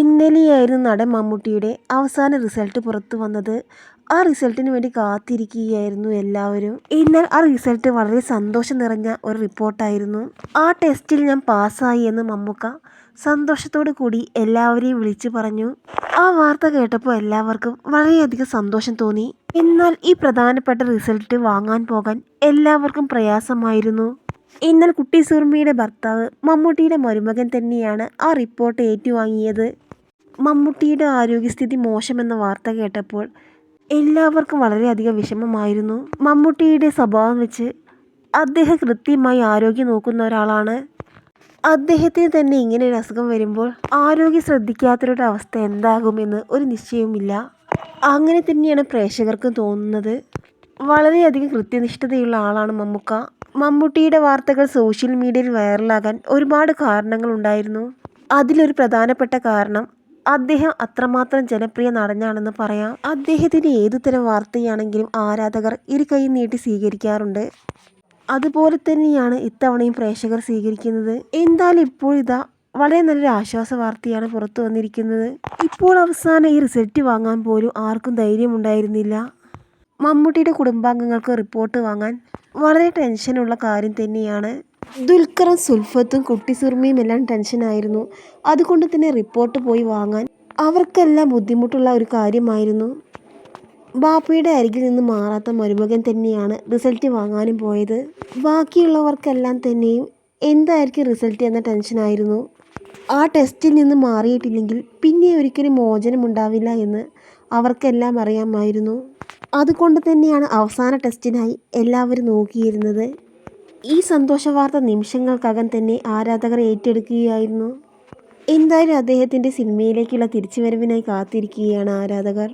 ഇന്നലെയായിരുന്നു നടൻ മമ്മൂട്ടിയുടെ അവസാന റിസൾട്ട് പുറത്തു വന്നത്. ആ റിസൾട്ടിന് വേണ്ടി കാത്തിരിക്കുകയായിരുന്നു എല്ലാവരും. എന്നാൽ ആ റിസൾട്ട് വളരെ സന്തോഷം നിറഞ്ഞ ഒരു റിപ്പോർട്ടായിരുന്നു. ആ ടെസ്റ്റിൽ ഞാൻ പാസ്സായി എന്ന് മമ്മൂക്ക സന്തോഷത്തോടു കൂടി എല്ലാവരെയും വിളിച്ചു പറഞ്ഞു. ആ വാർത്ത കേട്ടപ്പോൾ എല്ലാവർക്കും വളരെയധികം സന്തോഷം തോന്നി. എന്നാൽ ഈ പ്രധാനപ്പെട്ട റിസൾട്ട് വാങ്ങാൻ പോകാൻ എല്ലാവർക്കും പ്രയാസമായിരുന്നു. എന്നാൽ കുട്ടി സുർമിയുടെ ഭർത്താവ് മമ്മൂട്ടിയുടെ മരുമകൻ തന്നെയാണ് ആ റിപ്പോർട്ട് ഏറ്റുവാങ്ങിയത്. മമ്മൂട്ടിയുടെ ആരോഗ്യസ്ഥിതി മോശമെന്ന വാർത്ത കേട്ടപ്പോൾ എല്ലാവർക്കും വളരെയധികം വിഷമമായിരുന്നു. മമ്മൂട്ടിയുടെ സ്വഭാവം വെച്ച് അദ്ദേഹം കൃത്യമായി ആരോഗ്യം നോക്കുന്ന ഒരാളാണ്. അദ്ദേഹത്തിന് തന്നെ ഇങ്ങനെ ഒരു അസുഖം വരുമ്പോൾ ആരോഗ്യം ശ്രദ്ധിക്കാത്തവരുടെ അവസ്ഥ എന്താകുമെന്ന് ഒരു നിശ്ചയവുമില്ല. അങ്ങനെ തന്നെയാണ് പ്രേക്ഷകർക്കും തോന്നുന്നത്. വളരെയധികം കൃത്യനിഷ്ഠതയുള്ള ആളാണ് മമ്മൂക്ക. മമ്മൂട്ടിയുടെ വാർത്തകൾ സോഷ്യൽ മീഡിയയിൽ വൈറലാകാൻ ഒരുപാട് കാരണങ്ങളുണ്ടായിരുന്നു. അതിലൊരു പ്രധാനപ്പെട്ട കാരണം അദ്ദേഹം അത്രമാത്രം ജനപ്രിയ നടനാണെന്ന് പറയാം. അദ്ദേഹത്തിന്റെ ഏതുതരം വാർത്തയാണെങ്കിലും ആരാധകർ ഇരു കൈ നീട്ടി സ്വീകരിക്കാറുണ്ട്. അതുപോലെ തന്നെയാണ് ഇത്തവണയും പ്രേക്ഷകർ സ്വീകരിക്കുന്നത്. എന്തായാലും ഇപ്പോഴിതാ വളരെ നല്ലൊരു ആശ്വാസ വാർത്തയാണ് പുറത്തു വന്നിരിക്കുന്നത്. ഇപ്പോൾ അവസാനം ഈ റിസൾട്ട് വാങ്ങാൻ പോലും ആർക്കും ധൈര്യം ഉണ്ടായിരുന്നില്ല മമ്മൂട്ടിയുടെ കുടുംബാംഗങ്ങൾക്ക് റിപ്പോർട്ട് വാങ്ങാൻ വളരെ ടെൻഷനുള്ള കാര്യം തന്നെയാണ്. ദുൽഖറും സുൽഫത്തും കുട്ടി സുർമിയും എല്ലാം ടെൻഷനായിരുന്നു അതുകൊണ്ട് തന്നെ റിപ്പോർട്ട് പോയി വാങ്ങാൻ അവർക്കെല്ലാം ബുദ്ധിമുട്ടുള്ള ഒരു കാര്യമായിരുന്നു. ബാപ്പയുടെ അരികിൽ നിന്ന് മാറാത്ത മരുമകൻ തന്നെയാണ് റിസൾട്ട് വാങ്ങാനും പോയത്. ബാക്കിയുള്ളവർക്കെല്ലാം തന്നെയും എന്തായിരിക്കും റിസൾട്ട് എന്ന ടെൻഷനായിരുന്നു ആ ടെസ്റ്റിൽ നിന്ന് മാറിയിട്ടില്ലെങ്കിൽ പിന്നെ ഒരിക്കലും മോചനം ഉണ്ടാവില്ല എന്ന് അവർക്കെല്ലാം അറിയാമായിരുന്നു. അതുകൊണ്ട് തന്നെയാണ് അവസാന ടെസ്റ്റിനായി എല്ലാവരും നോക്കിയിരുന്നത്. ഈ സന്തോഷവാർത്ത നിമിഷങ്ങൾക്കകം തന്നെ ആരാധകർ ഏറ്റെടുക്കുകയായിരുന്നു. എന്തായാലും അദ്ദേഹത്തിന്റെ സിനിമയിലേക്കുള്ള തിരിച്ചുവരവിനായി കാത്തിരിക്കുകയാണ് ആരാധകർ.